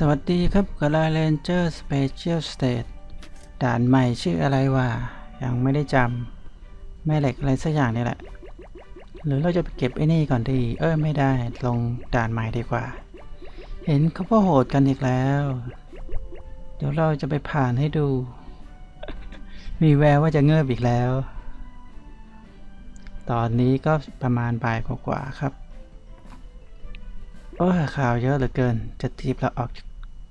สวัสดีครับกาลาเรนเจอร์สเปเชียลสเตทด่านใหม่ชื่ออะไรวะ ยังไม่ได้จำแม่เหล็กอะไรสักอย่างนี่แหละ หรือเราจะไปเก็บไอ้นี่ก่อนดี เออไม่ได้ลงด่านใหม่ดีกว่า เห็นเขาพ่อโหดกันอีกแล้ว เดี๋ยวเราจะไปผ่านให้ดู มีแววว่าจะเงือบอีกแล้ว ตอนนี้ก็ประมาณบ่ายกว่าๆครับโอ้ข่าวเยอะเหลือเกิน จะทีบเราออกจาก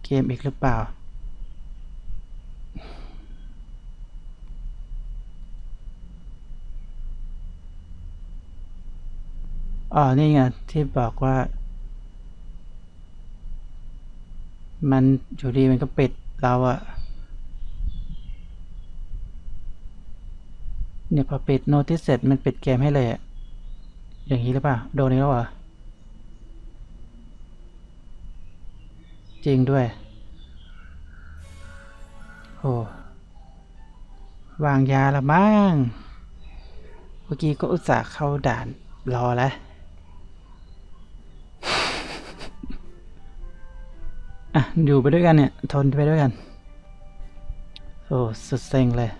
เกมอีกหรือเปล่า อ๋อ นี่ไง ที่บอกว่า มันอยู่ดีมันก็ปิดเราอะเนี่ยพอปิดโน้ติสเสร็จมันปิดเกมให้เลยอะอย่างนี้หรือเปล่า โดนอีกแล้วเหรอ จริงด้วย โอ้วางยาละมั้งเมื่อกี้ก็อุตส่าห์เข้าด่านรอแล้วอะ อยู่ไปด้วยกันเนี่ย ทนไปด้วยกัน โอ้สุดเซ็งเลย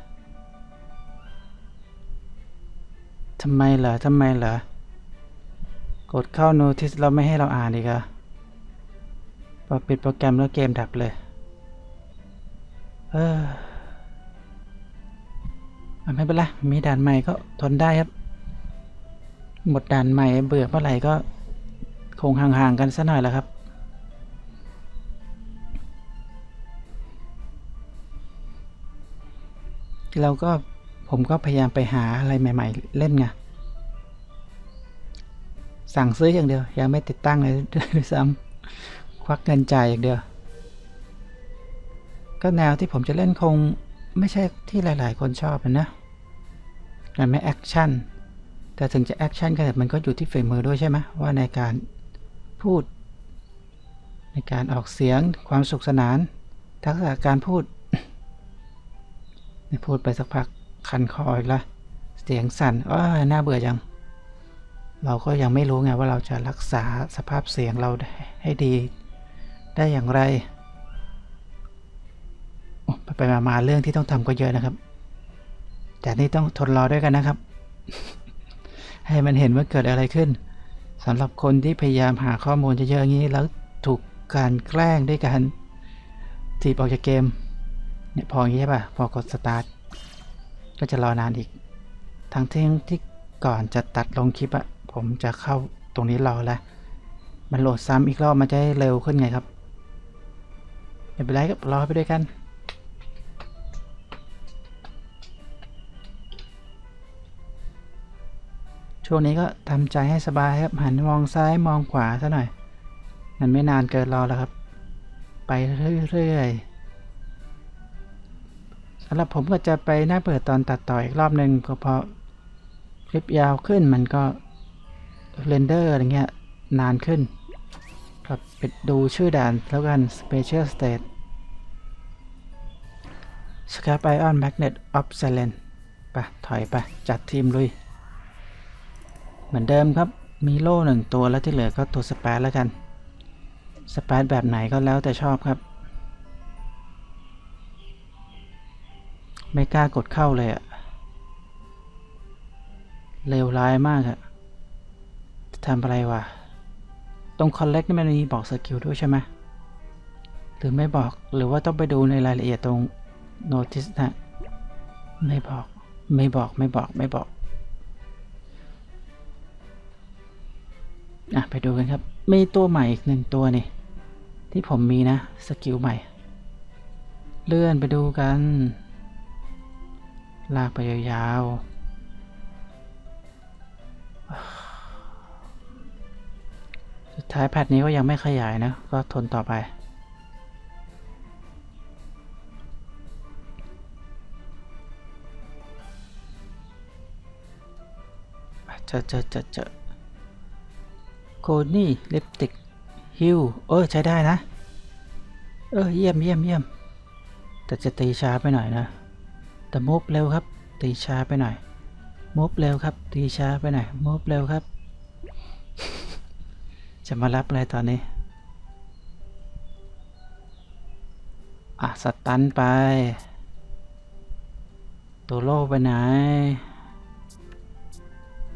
ทำไมเหรอทำไมเหรอกดเข้า notice แล้วไม่ให้เราอ่านอีกอะ พอปิดโปรแกรมแล้วเกมดับเลย เอออะไม่เป็นไร มีด่านใหม่ก็ทนได้ครับ หมดด่านใหม่เบื่อเมื่อไหร่ก็ คงห่างๆกันสัหน่อยแหละครับ เราก็ผมก็พยายามไปหาอะไรใหม่ ๆ เล่นไง สั่งซื้ออย่างเดียว ยังไม่ติดตั้งเลยด้วยซ้ำ ควักเงินจ่ายอย่างเดียว ก็แนวที่ผมจะเล่นคงไม่ใช่ที่หลาย ๆ คนชอบนะมันไม่แอคชั่น แต่ถึงจะแอคชั่นก็แต่มันก็อยู่ที่ฝีมือด้วยใช่ไหมว่าในการพูด ในการออกเสียงความสุขสนาน ทักษะการพูดพูดไปสักพักคันคออีกละเสียงสั่นอ้าน่าเบื่อจัง เราก็ยังไม่รู้ไงว่าเราจะรักษาสภาพเสียงเราให้ดี ได้อย่างไรโอ้ไปไปมามาเรื่องที่ต้องทำก็เยอะนะครับ แต่นี่ต้องทนรอด้วยกันนะครับ ให้มันเห็นว่าเกิดอะไรขึ้นสำหรับคนที่พยายามหาข้อมูลเยอะๆอย่างนี้ แล้วถูกการแกล้งด้วยการถีบออกจากเกมเนี่ยพออย่างนี้ใช่ป่ะ พอกดสตาร์ทก็จะรอนานอีก ทั้งที่ที่ก่อนจะตัดลงคลิปอะผมจะเข้าตรงนี้รอแล้ว มันโหลดซ้ำอีกรอบมันจะได้เร็วขึ้นไงครับ ไม่เป็นไรครับรอไปด้วยกัน ช่วงนี้ก็ทำใจให้สบายครับ หันมองซ้ายมองขวาซะหน่อยมันไม่นานเกินรอแล้วครับ ไปเรื่อยๆสำหรับผมก็จะไปหน้าเปิดตอนตัดต่ออีกรอบหนึ่งเพราะคลิปยาวขึ้นมันก็เรนเดอร์อะไรเงี้ยนานขึ้น ครับไปดูชื่อด่านแล้วกัน Special State Scrap Ion Magnet of Silence ไปถอยไป จัดทีมลุย เหมือนเดิมครับ มีโล่หนึ่งตัวแล้วที่เหลือก็ตัวสเปซแล้วกัน สเปซแบบไหนก็แล้วแต่ชอบครับ ไม่กล้ากดเข้าเลยอะเลวร้ายมากอะจะทำอะไรวะ ตรง collect นี่มันมีบอกสกิลด้วยใช่ไหมหรือไม่บอกหรือว่าต้องไปดูในรายละเอียดตรง notice นะ ไม่บอกไม่บอกไม่บอกไม่บอกอะไปดูกันครับ มีตัวใหม่อีกหนึ่งตัวนี่ ที่ผมมีนะ สกิลใหม่ เลื่อนไปดูกัน ลากไปยาวๆ สุดท้ายแพทนี้ก็ยังไม่ขยายนะ ก็ทนต่อไป เจอเจอเจอเจอโคนี่ลิปติกฮิวเออใช้ได้นะ เออเยี่ยมเยี่ยมเยี่ยมแต่จะตีช้าไปหน่อยนะ แต่มูฟเร็วครับ ตีช้าไปหน่อยมูฟเร็วครับ ตีช้าไปหน่อยมูฟเร็วครับ จะมารับอะไรตอนนี้ อะ สตันไป ตัวโล่ไปไหน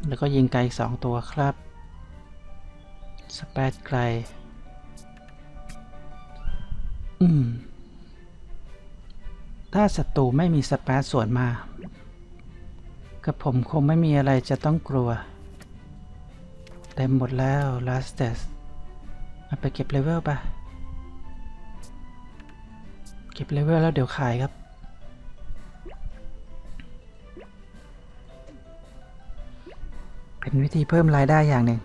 แล้วก็ยิงไกลอีกสองตัวครับ สเปดไกล อืม ถ้าศัตรูไม่มีสเปซสวนมากับผมคงไม่มีอะไรจะต้องกลัว เต็มหมดแล้ว last test เอาไปเก็บเลเวลปะเก็บเลเวลแล้วเดี๋ยวขายครับ เป็นวิธีเพิ่มรายได้อย่างหนึ่ง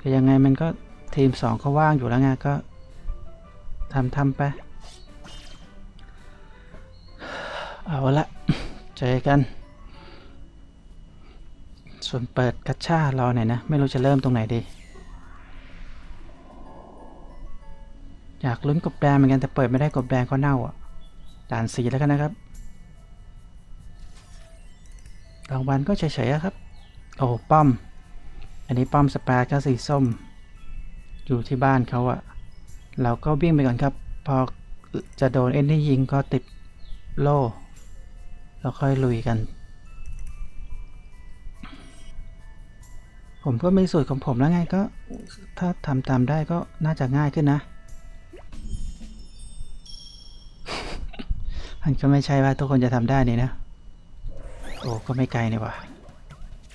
คือยังไงมันก็ทีมสองก็ว่างอยู่แล้วไงก็ทำทำไป เอาละเจอกัน ส่วนเปิดกัชชารอหน่อยนะ ไม่รู้จะเริ่มตรงไหนดี อยากลุ้นกบแดงเหมือนกันแต่เปิดไม่ได้กบแดงก็เน่าอะ ด่านสีแล้วกันนะครับ รางวัลก็เฉยๆครับ โอ้ป้อม อันนี้ป้อมสปาร์ก็สีส้ม อยู่ที่บ้านเขาอะเราก็วิ่งไปก่อนครับ พอจะโดนเอ็นที่ยิงก็ติดโล่แล้วค่อยลุยกัน ผมก็มีสูตรของผมแล้วไงก็ ถ้าทำตามได้ก็น่าจะง่ายขึ้นนะ มันก็ไม่ใช่ว่าทุกคนจะทำได้นี่นะ โอ้ก็ไม่ไกลนี่ว่า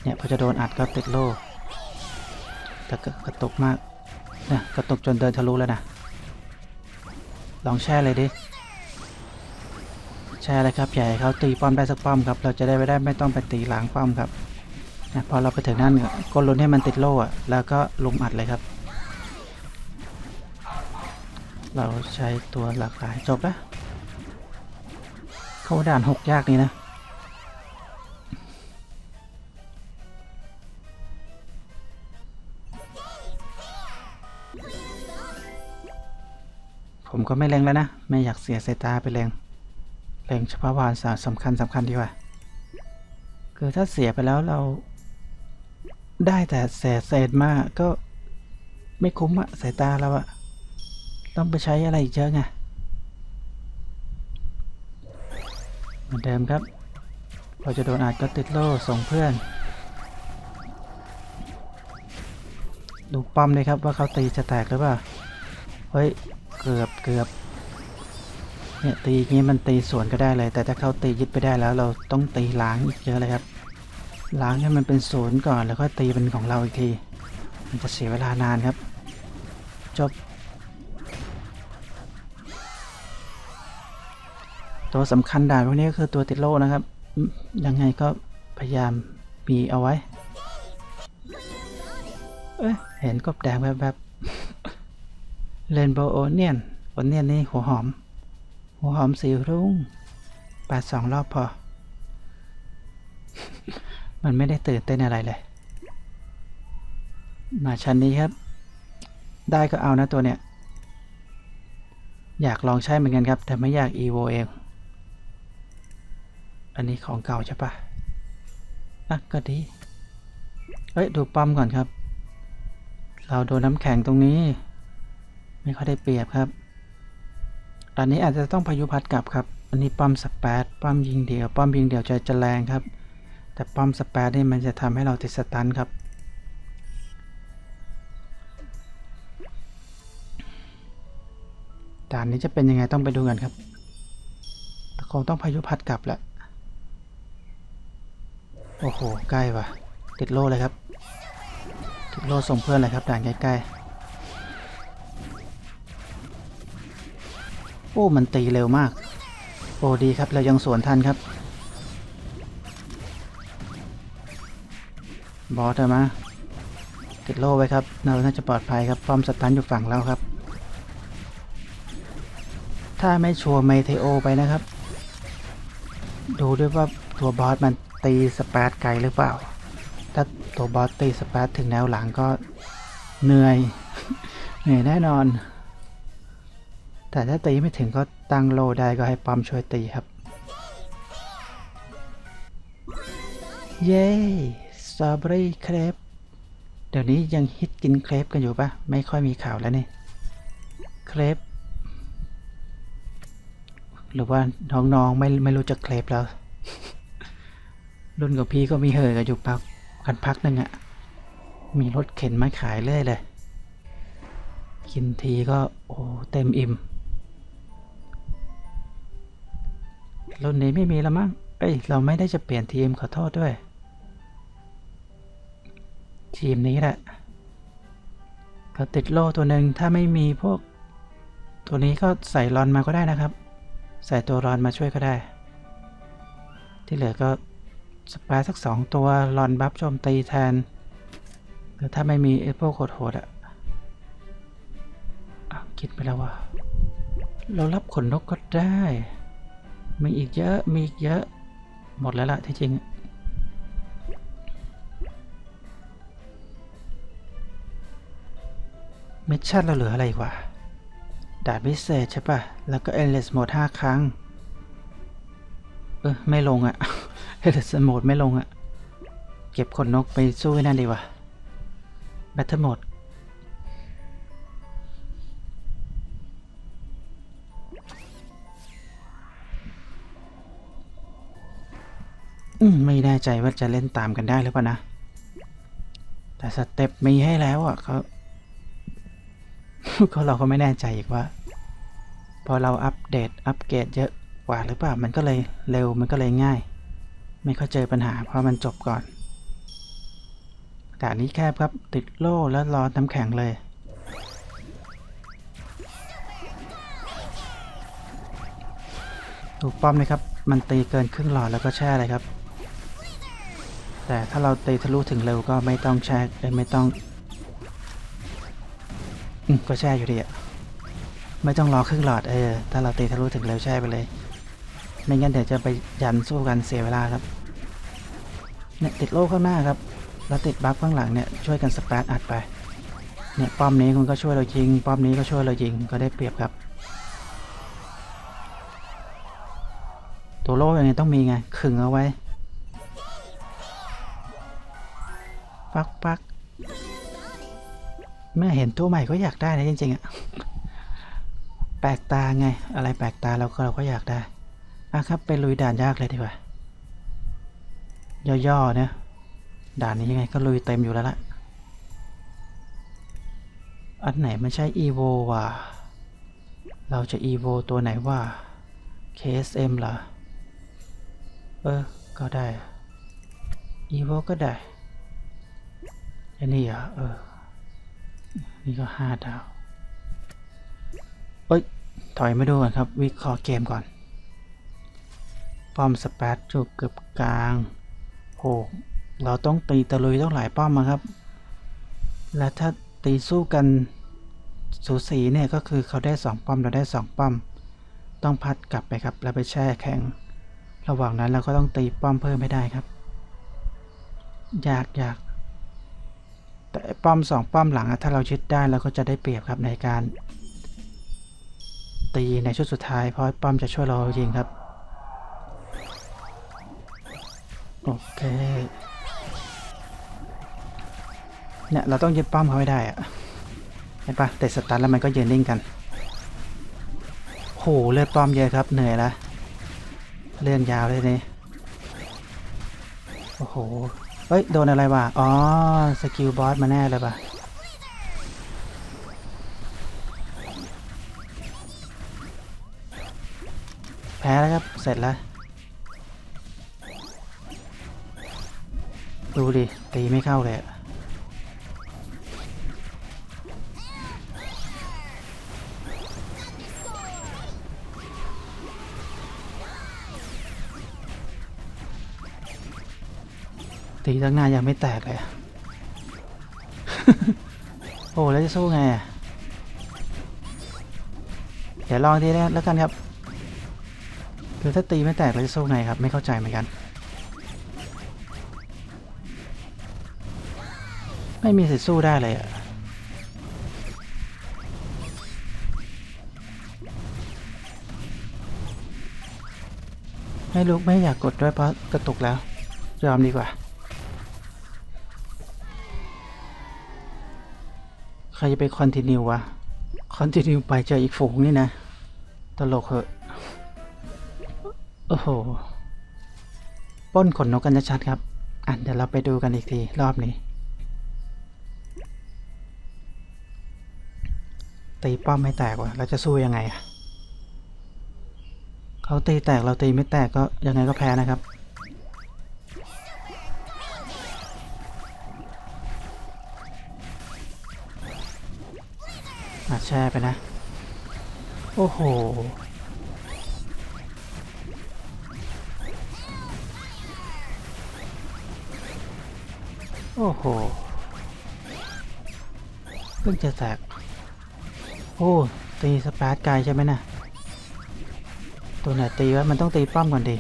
เนี่ยพอจะโดนอัดก็ติดโล่แต่ก็กระตุกมากนะกระตุกจนเดินทะลุแล้วนะ ลองแช่เลยดิ แช่เลยครับให้เขาตีป้อมได้สักป้อมครับ เราจะได้ไม่ได้ไม่ต้องไปตีหลังป้อมครับ นะพอเราไปถึงนั่นก็ลุ้นให้มันติดโล่แล้วก็ลุมอัดเลยครับ เราใช้ตัวหลากหลายจบแล้วเข้าด่านหกยากนี่นะผมก็ไม่เล็งแล้วนะ ไม่อยากเสียสายตาไปเล็งเล็งเฉพาะวานสาสำคัญสำคัญดีกว่า คือถ้าเสียไปแล้วเรา ได้แต่เศษเศษมากก็ไม่คุ้มอะสายตาเราอะต้องไปใช้อะไรอีกเยอะไงเหมือนเดิมครับพอจะโดนอาจก็ติดโล่ส่งเพื่อน ดูป้อมเลยครับว่าเขาตีจะแตกหรือเปล่า เฮ้ย เกือบเกือบเนี่ยตีอย่างนี้มันตีสวนก็ได้เลย แต่ถ้าเขาตียึดไปได้แล้วเราต้องตีล้างอีกเยอะเลยครับ ล้างให้มันเป็นศูนย์ก่อนแล้วก็ตีเป็นของเราอีกที มันจะเสียเวลานานครับ จบ ตัวสำคัญด่านพวกนี้ก็คือตัวติดโล่นะครับ ยังไงก็พยายามมีเอาไว้ เอ้ยเห็นกบแดงแบบแบบๆเรนโบโอเนียนโอเนียนนี่หัวหอม หัวหอมสีรุ้งแปดสองรอบพอ มันไม่ได้ตื่นเต้นอะไรเลย มาชั้นนี้ครับ ได้ก็เอานะตัวเนี้ย อยากลองใช้เหมือนกันครับ แต่ไม่อยาก EVO เอง อันนี้ของเก่าใช่ปะอะก็ดี เฮ้ย ดูป้อมก่อนครับ เราโดนน้ำแข็งตรงนี้ ไม่ค่อยได้เปรียบครับ อันนี้อาจจะต้องพายุพัดกลับครับ อันนี้ป้อมสเปดป้อมยิงเดียว ป้อมยิงเดียวจะจะแรงครับ แต่ป้อมสเปดนี่มันจะทำให้เราติดสตันครับ ด่านนี้จะเป็นยังไงต้องไปดูกันครับคงต้องพายุพัดกลับแหละ โอ้โห ใกล้ว่ะ ติดโล่เลยครับ ติดโล่ส่งเพื่อนเลยครับด่านใกล้ๆ โอ้ มันตีเร็วมาก โอ้ดีครับ เรายังสวนทันครับ บอสเอมาติดโล่ไว้ครับ เราน่าจะปลอดภัยครับป้อมสตันอยู่ฝั่งเราครับ ถ้าไม่ชัวร์เมเทโอไปนะครับ ดูด้วยว่าตัวบอสมันตีสเปซไกลหรือเปล่า ถ้าตัวบอสตีสเปซถึงแนวหลังก็เหนื่อย เหนื่อยแน่นอน แต่ถ้าตีไม่ถึงก็ตั้งโลได้ก็ให้ป้อมช่วยตีครับ เย้ ตรอเบอรี่เครปเดี๋ยวนี้ยังฮิตกินเครปกันอยู่ปะไม่ค่อยมีข่าวแล้วนี่เครปหรือว่าน้องๆไม่ไม่รู้จักเครปแล้ว รุ่นกับพี่ก็มีเหยกันอยู่พักกันพักหนึ่งอะมีรถเข็นมาขายเรื่อยเลย กินทีก็โอ้เต็มอิ่ม รุ่นนี้ไม่มีแล้วมั้ง เอ้ย เราไม่ได้จะเปลี่ยนทีมขอโทษด้วย ทีมนี้แหละก็ติดโล่ตัวหนึ่งถ้าไม่มีพวก ตัวนี้ก็ใส่รอนมาก็ได้นะครับ ใส่ตัวรอนมาช่วยก็ได้ ที่เหลือก็สปายสักสองตัวรอนบัฟโจมตีแทนหรือถ้าไม่มีไอ้พวกโหดๆอะอะคิดไปแล้วว่าเรารับขนนกก็ได้ มีอีกเยอะมีอีกเยอะหมดแล้วล่ะที่จริง มิชชั่นเราเหลืออะไรกวะด่านพิเศษใช่ปะแล้วก็ endless mode 5 ครั้ง เออไม่ลงอะ endless mode ไม่ลงอะเก็บขนนกไปสู้ไอ้นั่นดีกว่า battle mode อืมไม่แน่ใจว่าจะเล่นตามกันได้หรือเปล่านะ แต่สเต็ปมีให้แล้วอะเขา ก็เราก็ไม่แน่ใจอีกว่า พอเราอัปเดตอัปเกรดเยอะกว่าหรือเปล่ามันก็เลยเร็วมันก็เลยง่าย ไม่เข้าเจอปัญหาเพราะมันจบก่อนด่านนี้แคบครับติดโล่แล้วรอน้ำแข็งเลยถูกป้อมเลยครับ มันตีเกินครึ่งหลอดแล้วก็แช่เลยครับ แต่ถ้าเราตีทะลุถึงเร็วก็ไม่ต้องแช่เอ้ยไม่ต้อง ก็แช่อยู่ดีอะไม่ต้องรอครึ่งหลอดเออ ถ้าเราตีทะลุถึงเร็วแช่ไปเลย ไม่งั้นเดี๋ยวจะไปยันสู้กันเสียเวลาครับ เนี่ยติดโล่ข้างหน้าครับ แล้วติดบัฟข้างหลังเนี่ยช่วยกันสเปซอัดไป เนี่ยป้อมนี้คุณก็ช่วยเรายิง ป้อมนี้ก็ช่วยเรายิง ก็ได้เปรียบครับ ตัวโล่ยังไงต้องมีไง ขึงเอาไว้ ปักปัก เมื่อเห็นตัวใหม่ก็อยากได้นะจริงๆอะแปลกตาไง อะไรแปลกตาเราก็เราก็อยากได้อะครับไปลุยด่านยากเลยดีกว่า ย่อๆเนี่ยด่านนี้ยังไงก็ลุยเต็มอยู่แล้วละอันไหนมันใช่ EVO ว่ะเราจะ EVO ตัวไหนว่า KSM เหรอ เออ ก็ได้ EVO ก็ได้อันนี้อะเออ นี่ก็ห้าดาวเอ้ย ถอยมาดูก่อนครับ วิเคราะห์เกมก่อน ป้อมสเปซจุกเกือบกลางโหเราต้องตีตะลุยต้องหลายป้อมมาครับ และถ้าตีสู้กันสูสีเนี่ยก็คือเขาได้สองป้อมเราได้สองป้อม ต้องพัดกลับไปครับ แล้วไปแช่แข็ง ระหว่างนั้นเราก็ต้องตีป้อมเพิ่มให้ได้ครับ ยากยาก แต่ป้อมสองป้อมหลังถ้าเรายึดได้เราก็จะได้เปรียบครับในการตีในชุดสุดท้ายเพราะป้อมจะช่วยเรายิงครับ โอเคเนี่ยเราต้องยึดป้อมเขาให้ได้อะเห็นปะแต่สตาร์ทแล้วมันก็ยืนนิ่งกันโหเลือดป้อมเยอะครับเหนื่อยละเลื่อนยาวเลยนี่โอ้โห เฮ้ย โดนอะไรวะ อ๋อ สกิลบอสมาแน่เลยปะแพ้แล้วครับ เสร็จแล้ว ดูดิ ตีไม่เข้าเลยอะ ทั้งนานยังไม่แตกเลย โอ้แล้วจะสู้ไงอะเดี๋ยวลองทีนี้แล้วกันครับคือถ้าตีไม่แตกเราจะสู้ไงครับ ไม่เข้าใจเหมือนกัน ไม่มีสิทธิ์สู้ได้เลยอะไม่รู้ไม่อยากกดด้วยเพราะกระตุกแล้ว ยอมดีกว่า ครจะไปคอนติเนียวะ คอนติเนียไปเจออีกฝูงนี่นะ ตลกเหอะ โอ้โห ป้นขนนกกันชัดครับ อะเดี๋ยวเราไปดูกันอีกที รอบนี้ ตีป้อมไม่แตกว่ะ เราจะสู้ยังไงอะเขาตีแตกเราตีไม่แตกก็ยังไงก็แพ้นะครับ มาแช่ไปนะ โอ้โห โอ้โห เพิ่งจะแตก โอ้ ตีสปาร์ตไกลใช่ไหมนะตัวไหนตีวะมันต้องตีป้อมก่อนดิ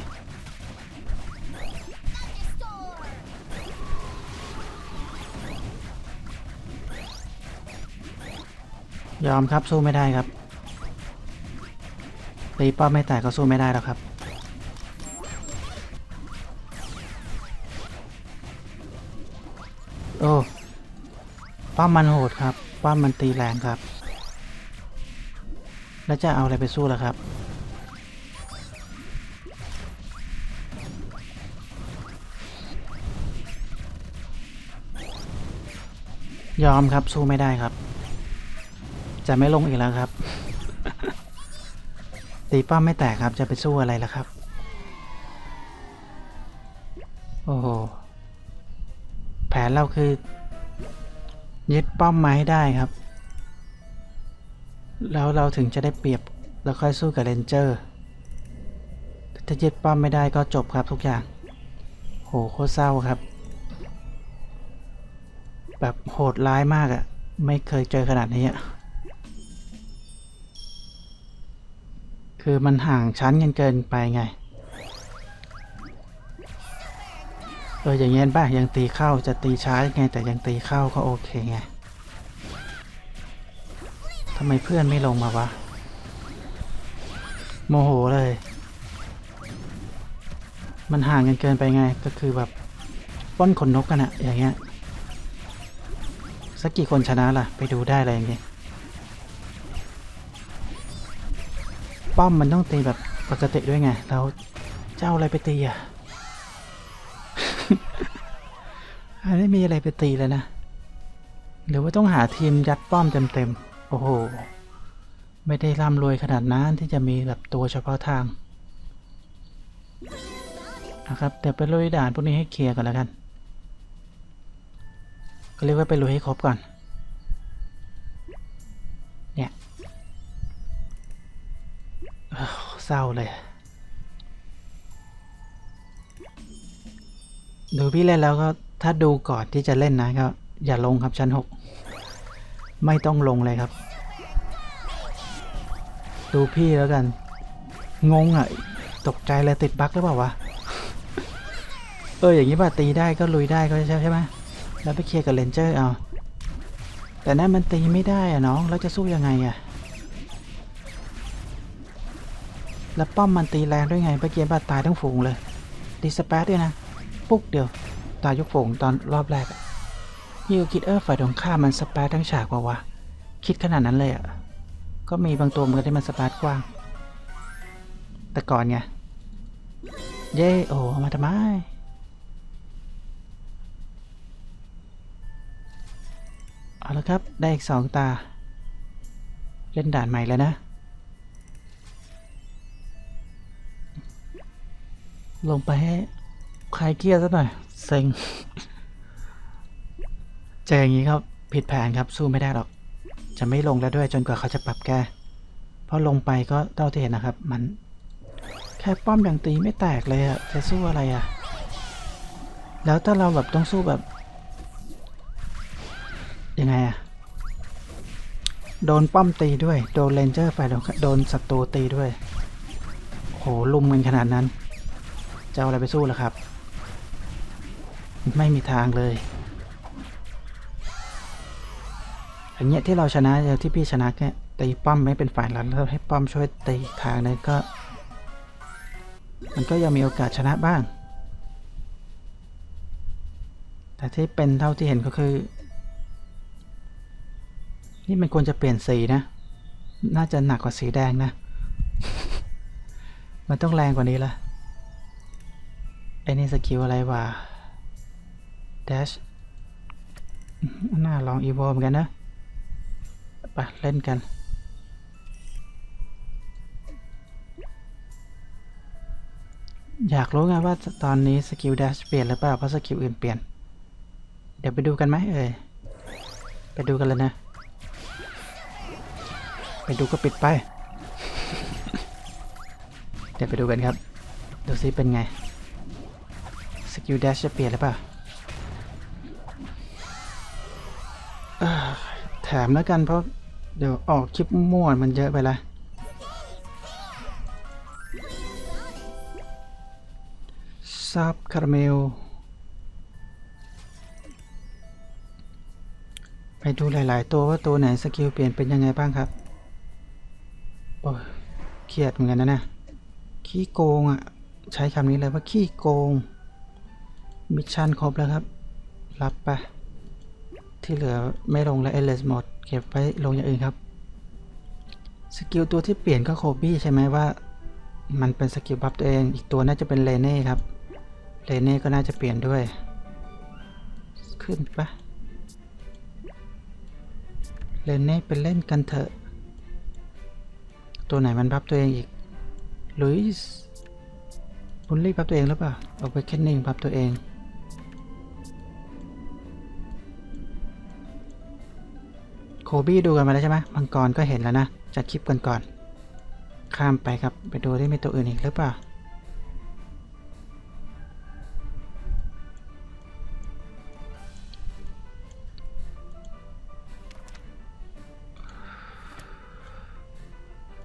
ยอมครับสู้ไม่ได้ครับตีป้อมไม่แตกก็สู้ไม่ได้แล้วครับ โอ้ป้อมมันโหดครับป้อมมันตีแรงครับ แล้วจะเอาอะไรไปสู้ล่ะครับยอมครับสู้ไม่ได้ครับ จะไม่ลงอีกแล้วครับ ตีป้อมไม่แตกครับจะไปสู้อะไรล่ะครับ โอ้โห แผนเราคือ ยึดป้อมมาให้ได้ครับ แล้วเราถึงจะได้เปรียบแล้วค่อยสู้กับเรนเจอร์ ถ้ายึดป้อมไม่ได้ก็จบครับทุกอย่าง โหโคตรเศร้าครับ แบบโหดร้ายมากอะ่ะ ไม่เคยเจอขนาดนี้อะ คือมันห่างชั้นกันเกินไปไง เอออย่างเงี้ยป่ะยังตีเข้าจะตีช้ายังไงแต่ยังตีเข้าก็โอเคไงทำไมเพื่อนไม่ลงมาวะ โมโหเลย มันห่างกันเกินไปไงก็คือแบบปล้นขนนกกันอะอย่างเงี้ยสักกี่คนชนะล่ะ ไปดูได้เลยอย่างเงี้ย ป้อมมันต้องตีแบบปกติด้วยไงแล้วเจ้าอะไรไปตีอะอันนี้มีอะไรไปตีเลยนะหรือว่าต้องหาทีมยัดป้อมเต็มๆโอ้โห ไม่ได้ร่ำรวยขนาดนั้นที่จะมีแบบตัวเฉพาะทางนะครับเดี๋ยวไปลุยด่านพวกนี้ให้เคลียร์กันแล้วกันก็เรียกว่าไปลุยให้ครบก่อน เศร้าเลย ดูพี่เล่นแล้วก็ถ้าดูก่อนที่จะเล่นนะก็อย่าลงครับชั้นหกไม่ต้องลงเลยครับ ดูพี่แล้วกัน งงอะ ตกใจเลยติดบั๊กหรือเปล่าวะ เอออย่างนี้ป่ะตีได้ก็ลุยได้ก็ใช่ใช่ไหมแล้วไปเคลียร์กับเลนเจอร์เอาแต่นั่นมันตีไม่ได้อะน้อง แล้วจะสู้ยังไงอะ แล้วป้อมมันตีแรงด้วยไงเมื่อกี้บาตายทั้งฝูงเลยดีสเปซด้วยนะ ปุ๊กเดียว ตายยกฝูงตอนรอบแรกอะพี่ก็คิดเออฝ่ายตรงข้ามมันสเปซทั้งฉากว่าวะคิดขนาดนั้นเลยอะก็มีบางตัวเหมือนกันที่มันสเปซกว้าง แต่ก่อนไง เย้โอ้มาทำไมเอาละครับ ได้อีกสองตา เล่นด่านใหม่แล้วนะ ลงไปให้คลายเครียดซะหน่อย เซ็ง เจออย่างนี้ครับ ผิดแผนครับสู้ไม่ได้หรอก จะไม่ลงแล้วด้วยจนกว่าเขาจะปรับแก้เพราะลงไปก็เท่าที่เห็นนะครับ มันแค่ป้อมอย่างตีไม่แตกเลยอะจะสู้อะไรอะแล้วถ้าเราแบบต้องสู้แบบ ยังไงอะโดนป้อมตีด้วย โดนเลนเจอร์ฝ่ายตรงข้ามโดนศัตรูตีด้วย โหลุมกันขนาดนั้น จะเอาอะไรไปสู้ล่ะครับ ไม่มีทางเลยอย่างเงี้ยที่เราชนะอย่างที่พี่ชนะแค่ตีป้อมไม่เป็นฝ่ายหลังแล้วให้ป้อมช่วยตีทางนั้นก็ มันก็ยังมีโอกาสชนะบ้าง แต่ที่เป็นเท่าที่เห็นก็คือ นี่มันควรจะเปลี่ยนสีนะ น่าจะหนักกว่าสีแดงนะ มันต้องแรงกว่านี้ละ ไอ้นี่สกิลอะไรวะ dash น่าลองอีโวเหมือนกันนะไปเล่นกัน อยากรู้ไงว่าตอนนี้สกิล dash เปลี่ยนหรือเปล่า เพราะสกิลอื่นเปลี่ยน เดี๋ยวไปดูกันไหมเอ่ย ไปดูกันเลยนะ ไปดูก็ปิดไป เดี๋ยวไปดูกันครับ ดูซิเป็นไง สกิล dash จะเปลี่ยนหรือเปล่าแถมแล้วกันเพราะเดี๋ยวออกคลิปม่วมันเยอะไปละซับคาราเมล ไปดูหลาย ๆ ตัวว่าตัวไหนสกิลเปลี่ยนเป็นยังไงบ้างครับโอ้เครียดเหมือนกันนะเนี่ยขี้โกงอะ ใช้คำนี้เลยว่าขี้โกง มิชชั่นครบแล้วครับ รับไป ที่เหลือไม่ลงแล้วเอเลสหมด เก็บไว้ลงอย่างอื่นครับ สกิลตัวที่เปลี่ยนก็โคบี้ใช่ไหมว่า มันเป็นสกิลบัฟตัวเอง อีกตัวน่าจะเป็นเลเน่ครับ เลเน่ก็น่าจะเปลี่ยนด้วย ขึ้นปะเลเน่เป็นเล่นกันเถอะ ตัวไหนมันบัฟตัวเองอีกลุยส์บุลลี่บัฟตัวเองหรือเปล่าเอาไปแค่นิ่งบัฟตัวเอง คบี้ดูกันมาแล้วใช่ไหมมังกรก็เห็นแล้วนะ จากคลิปก่อนก่อนๆข้ามไปครับ ไปดูได้มีตัวอื่นอีกหรือเปล่า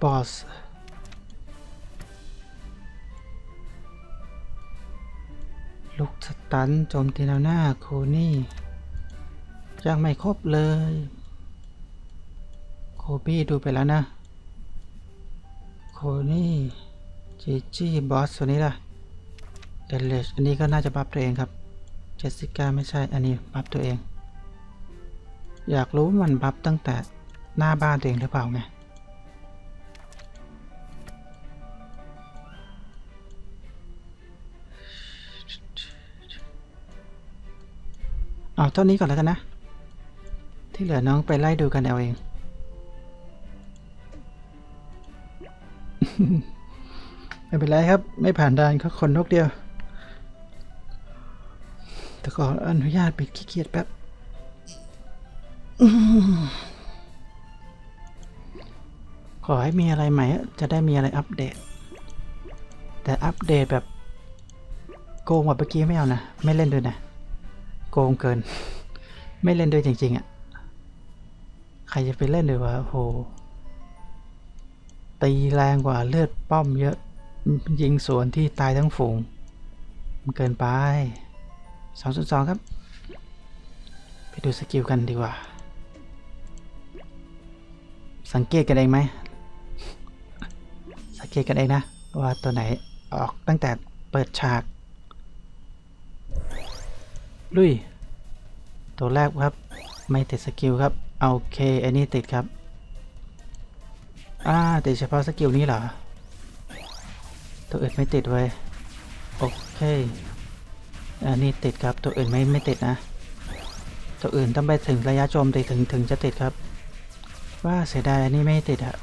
บอสลูกสตันโจมตีแนวหน้าโคนี่ยังไม่ครบเลย โคบี้ดูไปแล้วนะ โคนี่จีจี้บอสตัวนี้ล่ะเอเลชอันนี้ก็น่าจะบัฟตัวเองครับ เจสสิก้าไม่ใช่ อันนี้บัฟตัวเอง อยากรู้ว่ามันบัฟตั้งแต่หน้าบ้านตัวเองหรือเปล่าไง เอาเท่านี้ก่อนแล้วกันนะ ที่เหลือน้องไปไล่ดูกันเอาเอง ไม่เป็นไรครับ ไม่ผ่านด่านก็คนนกเดียว แต่ขออนุญาตปิดขี้เกียจแป๊บขอให้มีอะไรใหม่ จะได้มีอะไรอัปเดต แต่อัปเดตแบบ โกงกว่าเมื่อกี้ไม่เอานะ ไม่เล่นด้วยนะ โกงเกิน ไม่เล่นด้วยจริง ๆอะ ใครจะไปเล่นเลยวะโอ้โห ตีแรงกว่าเลือดป้อมเยอะ ยิงสวนที่ตายทั้งฝูง มันเกินไปสองสองครับ ไปดูสกิลกันดีกว่า สังเกตกันเองไหม สังเกตกันเองนะ ว่าตัวไหนออกตั้งแต่เปิดฉาก ลุย ตัวแรกครับ ไม่ติดสกิลครับเอาโอเค อันนี้ติดครับ อ่าติดเฉพาะสกิลนี้เหรอ ตัวอื่นไม่ติดเว้ โอเค อันนี้ติดครับ ตัวอื่นไม่ไม่ติดนะ ตัวอื่นต้องไปถึงระยะโจมตีถึงถึงจะติดครับ ว่าเสียดายอันนี้ไม่ติดอะ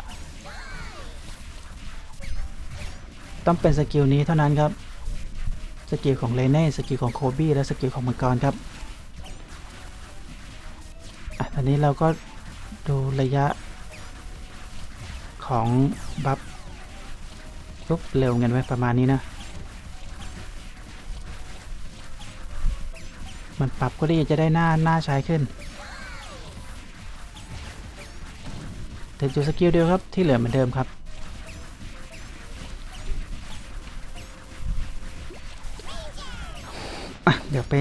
ต้องเป็นสกิลนี้เท่านั้นครับ สกิลของเลเน่สกิลของโคบี้และสกิลของมังกรครับอะตอนนี้เราก็ดูระยะ ของบัฟปุ๊บเร็วเงินไว้ประมาณนี้นะ มันปรับก็ดีจะได้หน้าหน้าใช้ขึ้นแต่จุดสกิลเดียวครับที่เหลือเหมือนเดิมครับเดี๋ยวไป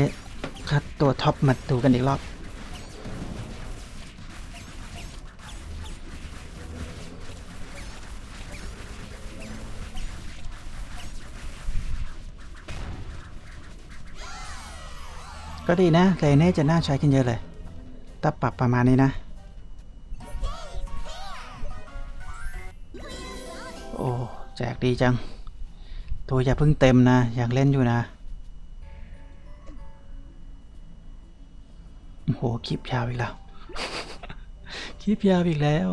คัดตัวท็อปมาดูกันอีกรอบ ก็ดีนะเลเน่จะน่าใช้ขึ้นเยอะเลยถ้าปรับประมาณนี้นะ โอ้แจกดีจัง ตัวอย่าเพิ่งเต็มนะ อยากเล่นอยู่นะโอ้โหคลิปยาวอีกแล้ว คลิปยาวอีกแล้ว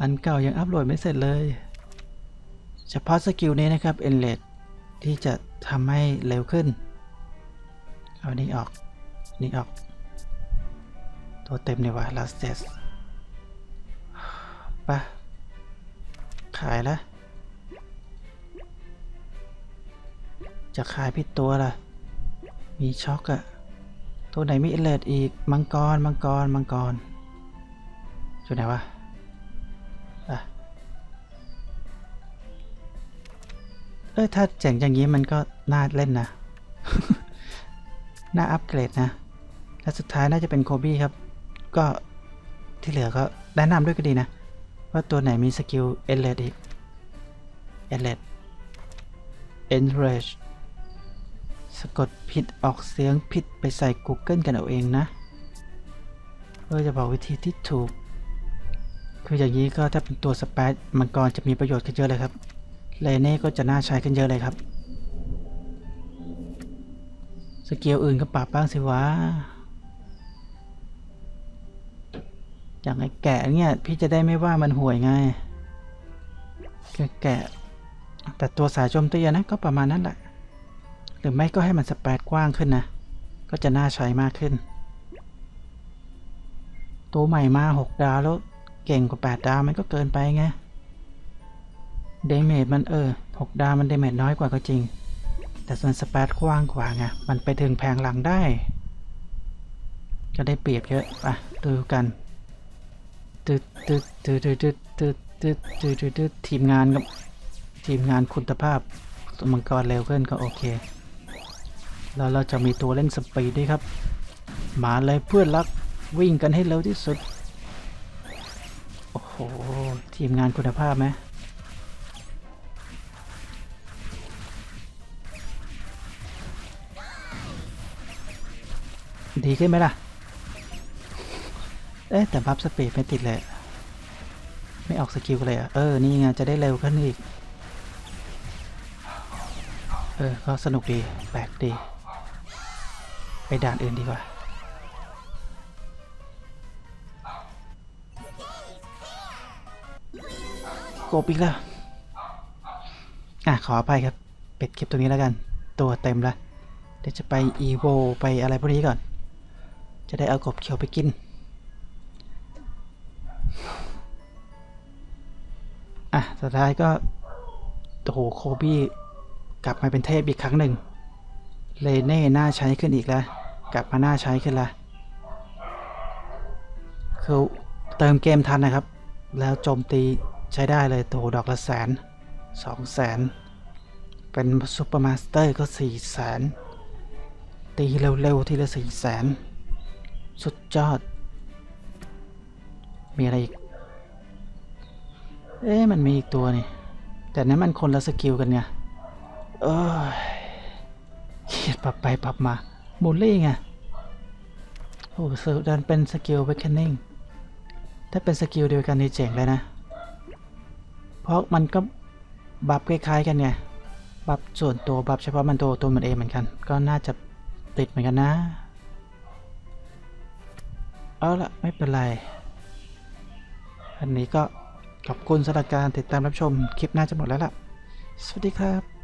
อันเก่ายังอัพโหลดไม่เสร็จเลย เฉพาะสกิลนี้นะครับ e n l e t ที่จะทำให้เร็วขึ้น เอานี่ออก นี่ออก ตัวเต็มเลยว่ะ last test ปะขายละ จะขายผิดตัวล่ะ มีช็อกอะตัวไหนมีเอเลดอีก มังกร มังกร มังกรอยู่ไหนวะอะเอ้ยถ้าเจ๋งอย่างนี้มันก็น่าเล่นนะ น่าอัปเกรดนะ และสุดท้ายน่าจะเป็นโคบี้ครับ ก็ที่เหลือก็แนะนำด้วยก็ดีนะ ว่าตัวไหนมีสกิลเอเลดอีกเอเลด enrage สะกดผิดออกเสียงผิดไปใส่ Google กันเอาเองนะเพื่อจะบอกวิธีที่ถูก คืออย่างนี้ก็ถ้าเป็นตัวสเปซมังกรจะมีประโยชน์ขึ้นเยอะเลยครับเลเน่ก็จะน่าใช้ขึ้นเยอะเลยครับ สเกลอื่นก็ปรับบ้างสิวะ อย่างไอ้แกะเนี่ย พี่จะได้ไม่ว่ามันห่วยไงแกะ แต่ตัวสายโจมตีอะนะก็ประมาณนั้นแหละ หรือไม่ก็ให้มันสเปดกว้างขึ้นนะ ก็จะน่าใช้มากขึ้น ตัวใหม่มา 6 ดาวแล้วเก่งกว่า 8 ดาวมันก็เกินไปไงเดเมจมันเออ 6 ดาวมันเดเมจน้อยกว่าก็จริง แต่ส่วนสเปรดกว้างกว่าไง มันไปถึงแผงหลังได้ก็ได้เปรียบเยอะอะดูกันตึ๊ดตึ๊ดตึ๊ดตึ๊ดตึ๊ดตึ๊ดตึ๊ดตึ๊ดตึ๊ดทีมงานกับทีมงานคุณภาพมังกรเร็วขึ้นก็โอเค แล้วเราจะมีตัวเล่นสปีดด้วยครับ มาเลยเพื่อนรักวิ่งกันให้เร็วที่สุด โอ้โห ทีมงานคุณภาพไหม ดีขึ้นไหมล่ะ เอ๊ะแต่บัฟสปีดไม่ติดเลย ไม่ออกสกิลเลยอะ เออ นี่ไงจะได้เร็วขึ้นอีก เออ ก็สนุกดี แปลกดี ไปด่านอื่นดีกว่าโกบอีกแล้ว อะ ขออภัยครับ เปิดคลิปตรงนี้แล้วกัน ตัวเต็มละ เดี๋ยวจะไปอีโวไปอะไรพวกนี้ก่อน จะได้เอากบเขียวไปกิน อะ สุดท้ายก็โอ้โหโคบี้กลับมาเป็นเทพอีกครั้งหนึ่ง เลเน่น่าใช้ขึ้นอีกแล้ว กลับมาน่าใช้ขึ้นละคือเติมเกมทันนะครับ แล้วโจมตีใช้ได้เลยโตดอกละแสนสองแสนเป็นซูเปอร์มาสเตอร์ก็สี่แสนตีเร็วๆทีละสี่แสน สุดยอด มีอะไรอีก เอ๊ะมันมีอีกตัวนี่ แต่นั้นมันคนละสกิลกันไงเอ้ยเขียดปรับไปปรับมาบูลลี่ไง โอ้เซอร์ดันเป็นสกิลเวคเคนนิ่งถ้าเป็นสกิลเดียวกันนี่เจ๋งเลยนะ เพราะมันก็บัฟคล้ายๆกันไงบัฟส่วนตัวบัฟเฉพาะมันตัวตัวมันเองเหมือนกัน ก็น่าจะติดเหมือนกันนะ เอาละไม่เป็นไร อันนี้ก็ขอบคุณสำหรับการติดตามรับชมคลิปหน้าจะหมดแล้วล่ะ สวัสดีครับ